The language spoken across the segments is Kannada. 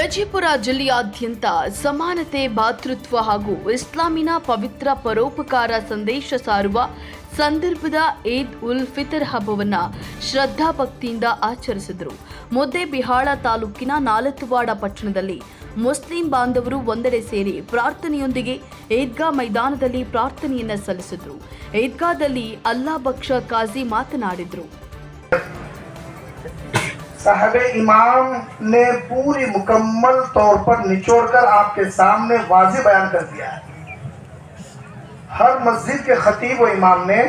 ವಿಜಯಪುರ ಜಿಲ್ಲೆಯಾದ್ಯಂತ ಸಮಾನತೆ, ಭಾತೃತ್ವ ಹಾಗೂ ಇಸ್ಲಾಮಿನ ಪವಿತ್ರ ಪರೋಪಕಾರ ಸಂದೇಶ ಸಾರುವ ಸಂದರ್ಭದ ಈದ್ ಉಲ್ ಫಿತರ್ ಹಬ್ಬವನ್ನು ಶ್ರದ್ಧಾಭಕ್ತಿಯಿಂದ ಆಚರಿಸಿದರು. ಮುದ್ದೇಬಿಹಾಳ ತಾಲೂಕಿನ ನಾಲತುವಾಡ ಪಟ್ಟಣದಲ್ಲಿ ಮುಸ್ಲಿಂ ಬಾಂಧವರು ಒಂದೆಡೆ ಸೇರಿ ಪ್ರಾರ್ಥನೆಯೊಂದಿಗೆ ಈದ್ಗಾ ಮೈದಾನದಲ್ಲಿ ಪ್ರಾರ್ಥನೆಯನ್ನು ಸಲ್ಲಿಸಿದರು. ಈದ್ಗಾದಲ್ಲಿ ಅಲ್ಲಾ ಬಕ್ಷ ಕಾಜಿ ಮಾತನಾಡಿದರು. صاحب امام نے پوری مکمل طور پر نچوڑ کر آپ کے سامنے واضح بیان کر دیا ہے۔ ہر مسجد کے خطیب و امام نے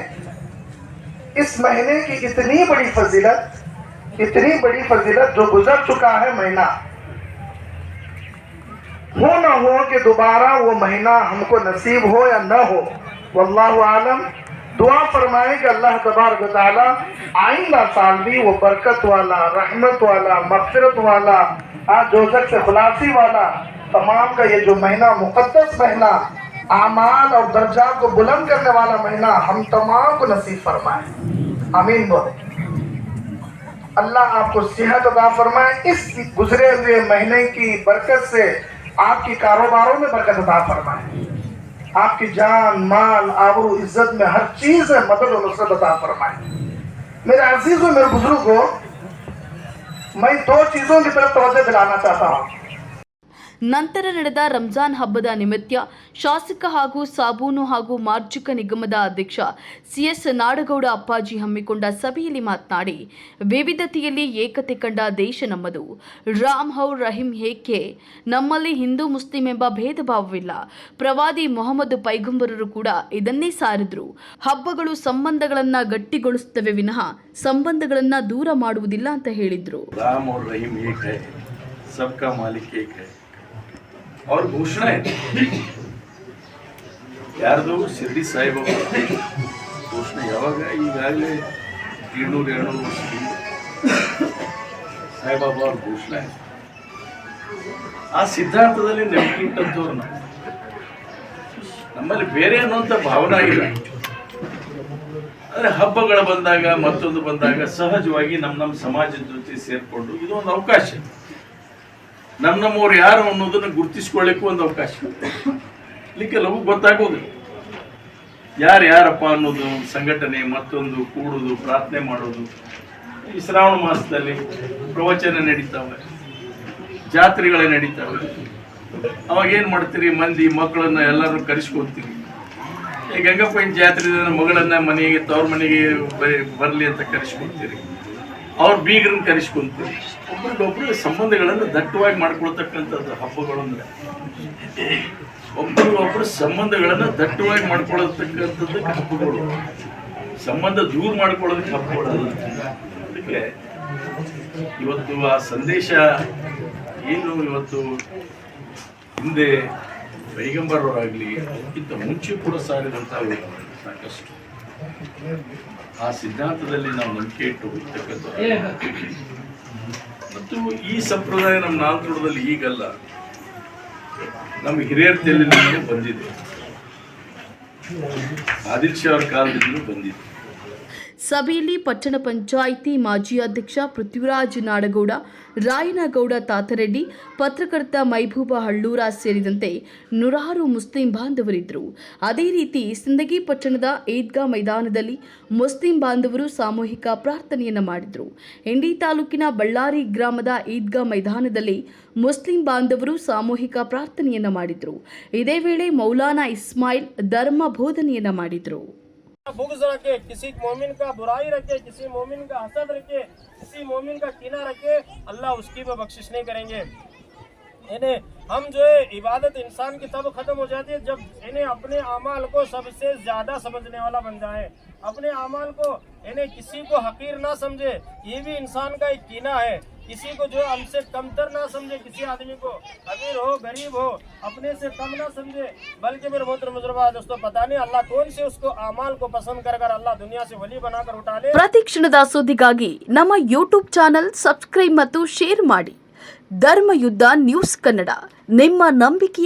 اس مہینے کی اتنی بڑی فضیلت، اتنی بڑی فضیلت جو گزر چکا ہے مہینہ، ہو نہ ہو کہ دوبارہ وہ مہینہ ہم کو نصیب ہو یا نہ ہو، واللہ عالم۔ دعا فرمائیں کہ اللہ تبارک تعالی آئندہ سال بھی وہ برکت والا، رحمت والا، مغفرت والا جوزک سے خلاصی والا، تمام کا یہ جو مہینہ مقدس مہینہ آمان اور درجہ کو بلند کرنے والا مہینہ ہم تمام کو نصیب فرمائیں آمین بولے۔ اللہ آپ کو صحت ادا فرمائے۔ اس گزرے ہوئے مہینے کی برکت سے آپ کی کاروباروں میں برکت ادا فرمائے۔ آپ کی جان، مال، آبرو، عزت میں ہر چیز ہے، مدد اور نصرت عطا فرمائے۔ میرے عزیز و میرے بزرگ کو میں دو چیزوں کی طرف توجہ دلانا چاہتا ہوں۔ ನಂತರ ನಡೆದ ರಂಜಾನ್ ಹಬ್ಬದ ನಿಮಿತ್ತ ಶಾಸಕ ಹಾಗೂ ಸಾಬೂನು ಹಾಗೂ ಮಾರ್ಜಕ ನಿಗಮದ ಅಧ್ಯಕ್ಷ ಸಿಎಸ್ ನಾಡಗೌಡ ಅಪ್ಪಾಜಿ ಹಮ್ಮಿಕೊಂಡ ಸಭೆಯಲ್ಲಿ ಮಾತನಾಡಿ ವಿವಿಧತೆಯಲ್ಲಿ ಏಕತೆ ಕಂಡ ದೇಶ ನಮ್ಮದು ರಾಮ್ ಹೌ ರಹೀಂ ಹೇಕೆ ನಮ್ಮಲ್ಲಿ ಹಿಂದೂ ಮುಸ್ಲಿಂ ಎಂಬ ಭೇದ ಭಾವವಿಲ್ಲ ಪ್ರವಾದಿ ಮೊಹಮ್ಮದ್ ಪೈಗಂಬರರು ಕೂಡ ಇದನ್ನೇ ಸಾರಿದ್ರು ಹಬ್ಬಗಳು ಸಂಬಂಧಗಳನ್ನ ಗಟ್ಟಿಗೊಳಿಸುತ್ತವೆ ವಿನಃ ಸಂಬಂಧಗಳನ್ನ ದೂರ ಮಾಡುವುದಿಲ್ಲ ಅಂತ ಹೇಳಿದ್ರು राम और रहीम एक है सबका मालिक एक है ಅವ್ರ ಘೋಷಣೆ ಯಾರ್ದು? ಶಿರ್ಡಿ ಸಾಯಿಬಾಬಾ ಘೋಷಣೆ ಯಾವಾಗ? ಈಗಾಗಲೇ ಏಳ್ನೂರು ಎರಡು ವರ್ಷ ಸಾಯಿಬಾಬಾ ಅವ್ರ ಘೋಷಣೆ ಆ ಸಿದ್ಧಾಂತದಲ್ಲಿ ನಂಬಿಕೆ ನಾವು ನಮ್ಮಲ್ಲಿ ಬೇರೆ ಅನ್ನುವಂಥ ಭಾವನೆ ಆಗಿಲ್ಲ. ಆದರೆ ಹಬ್ಬಗಳು ಬಂದಾಗ, ಮತ್ತೊಂದು ಬಂದಾಗ ಸಹಜವಾಗಿ ನಮ್ಮ ನಮ್ಮ ಸಮಾಜದ ಜೊತೆ ಸೇರಿಕೊಂಡು ಇದು ಒಂದು ಅವಕಾಶ. ನಮ್ಮ ನಮ್ಮವ್ರು ಯಾರು ಅನ್ನೋದನ್ನು ಗುರುತಿಸ್ಕೊಳ್ಳಿಕ್ಕೂ ಒಂದು ಅವಕಾಶ. ಇಲ್ಲಿ ಲಘು ಗೊತ್ತಾಗೋದು. ಯಾರು ಯಾರಪ್ಪ ಅನ್ನೋದು ಸಂಘಟನೆ, ಮತ್ತೊಂದು ಕೂಡುದು, ಪ್ರಾರ್ಥನೆ ಮಾಡೋದು. ಈ ಶ್ರಾವಣ ಮಾಸದಲ್ಲಿ ಪ್ರವಚನ ನಡೀತಾವೆ. ಜಾತ್ರೆಗಳೇ ನಡೀತಾವೆ. ಅವಾಗ ಏನು ಮಾಡ್ತೀರಿ? ಮಂದಿ, ಮಕ್ಕಳನ್ನ ಎಲ್ಲರೂ ಕರೆಸ್ಕೊಳ್ತೀರಿ ಈ ಗಂಗಪ್ಪನ ಜಾತ್ರೆ ಮಗಳನ್ನ ಮನೆಗೆ, ತವ್ರ ಮನೆಗೆ ಬರಲಿ ಅಂತ ಕರೆಸ್ಕೊಳ್ತೀರಿ ಅವ್ರ ಬೀಗರನ್ನ ಕರೆಸ್ಕೊಂತೀರಿ. ಒಬ್ರಿಗೊಬ್ರು ಸಂಬಂಧಗಳನ್ನು ದಟ್ಟವಾಗಿ ಮಾಡ್ಕೊಳ್ತಕ್ಕಂಥದ್ದು ಹಬ್ಬಗಳು ಅಂದರೆ. ಒಬ್ರಿಗೊಬ್ರು ಸಂಬಂಧಗಳನ್ನು ದಟ್ಟವಾಗಿ ಮಾಡ್ಕೊಳ್ತಕ್ಕಂಥದ್ದಕ್ಕೆ ಹಬ್ಬಗಳು. ಸಂಬಂಧ ದೂರ ಮಾಡ್ಕೊಳ್ಳೋದಕ್ಕೆ ಹಬ್ಬಗಳು ಅದಕ್ಕೆ ಇವತ್ತು ಆ ಸಂದೇಶ ಏನು ಇವತ್ತು ಹಿಂದೆ ಪೈಗಂಬರವರಾಗಲಿ, ಅದಕ್ಕಿಂತ ಮುಂಚೆ ಕೂಡ ಸಾರಿದಂಥ ಸಾಕಷ್ಟು. ಆ ಸಿದ್ಧಾಂತದಲ್ಲಿ ನಾವು ನಂಬಿಕೆ ಇಟ್ಟು ಹೋಗ್ತಕ್ಕಂಥ ಮತ್ತು ಈ ಸಂಪ್ರದಾಯ ನಮ್ಮ ನಾಲ್ಕುಡದಲ್ಲಿ ಈಗಲ್ಲ. ನಮ್ಮ ಹಿರಿಯರ ತಲೆಯಿಂದಲೂ ಬಂದಿದೆ. ಆದಿತ್ಯ ಅವ್ರ ಕಾಲದಿಂದಲೂ ಬಂದಿದೆ. ಸಭೆಯಲ್ಲಿ ಪಟ್ಟಣ ಪಂಚಾಯಿತಿ ಮಾಜಿ ಅಧ್ಯಕ್ಷ ಪೃಥ್ವಿರಾಜ್ ನಾಡಗೌಡ, ರಾಯನಗೌಡ ತಾತರೆಡ್ಡಿ, ಪತ್ರಕರ್ತ ಮೈಭೂಬ ಹಳ್ಳೂರ ಸೇರಿದಂತೆ ನೂರಾರು ಮುಸ್ಲಿಂ ಬಾಂಧವರಿದ್ದರು. ಅದೇ ರೀತಿ ಸಿಂದಗಿ ಪಟ್ಟಣದ ಈದ್ಗಾ ಮೈದಾನದಲ್ಲಿ ಮುಸ್ಲಿಂ ಬಾಂಧವರು ಸಾಮೂಹಿಕ ಪ್ರಾರ್ಥನೆಯನ್ನು ಮಾಡಿದರು. ಇಂಡಿ ತಾಲೂಕಿನ ಬಳ್ಳಾರಿ ಗ್ರಾಮದ ಈದ್ಗಾ ಮೈದಾನದಲ್ಲಿ ಮುಸ್ಲಿಂ ಬಾಂಧವರು ಸಾಮೂಹಿಕ ಪ್ರಾರ್ಥನೆಯನ್ನು ಮಾಡಿದರು. ಇದೇ ವೇಳೆ ಮೌಲಾನಾ ಇಸ್ಮಾಯಿಲ್ ಧರ್ಮ ಬೋಧನೆಯನ್ನು ಮಾಡಿದರು. بغض رکھے، کسی مومن کا برائی رکھے، کسی مومن کا حسد رکھے، کسی مومن کا کینہ رکھے، اللہ اس کی بھی بخشش نہیں کریں گے۔ ہم جو ہے، عبادت انسان کی تب ختم ہو جاتی ہے جب انہیں اپنے اعمال کو سب سے زیادہ سمجھنے والا بن جائے۔ اپنے اعمال کو انہیں کسی کو حقیر نہ سمجھے، یہ بھی انسان کا ایک کینہ ہے۔ किसी को जो हमसे कमतर ना समझे किसी आदमी को अमीर हो गरीब हो अपने से कम ना समझे बल्कि मेरे मोहतर मुजरबा दोस्तों पता नहीं अल्लाह कौन से उसको अमाल को पसंद कर कर अल्लाह दुनिया से वली बनाकर उठा ले ಪ್ರತಿ ಕ್ಷಣದ ಸುದ್ದಿಗಾಗಿ ನಮ್ಮ ಯೂಟ್ಯೂಬ್ ಚಾನೆಲ್ ಸಬ್ಸ್ಕ್ರೈಬ್ ಮತ್ತು ಶೇರ್ ಮಾಡಿ ಧರ್ಮಯುದ್ಧ ನ್ಯೂಸ್ ಕನ್ನಡ ನಿಮ್ಮ ನಂಬಿಕೆಯ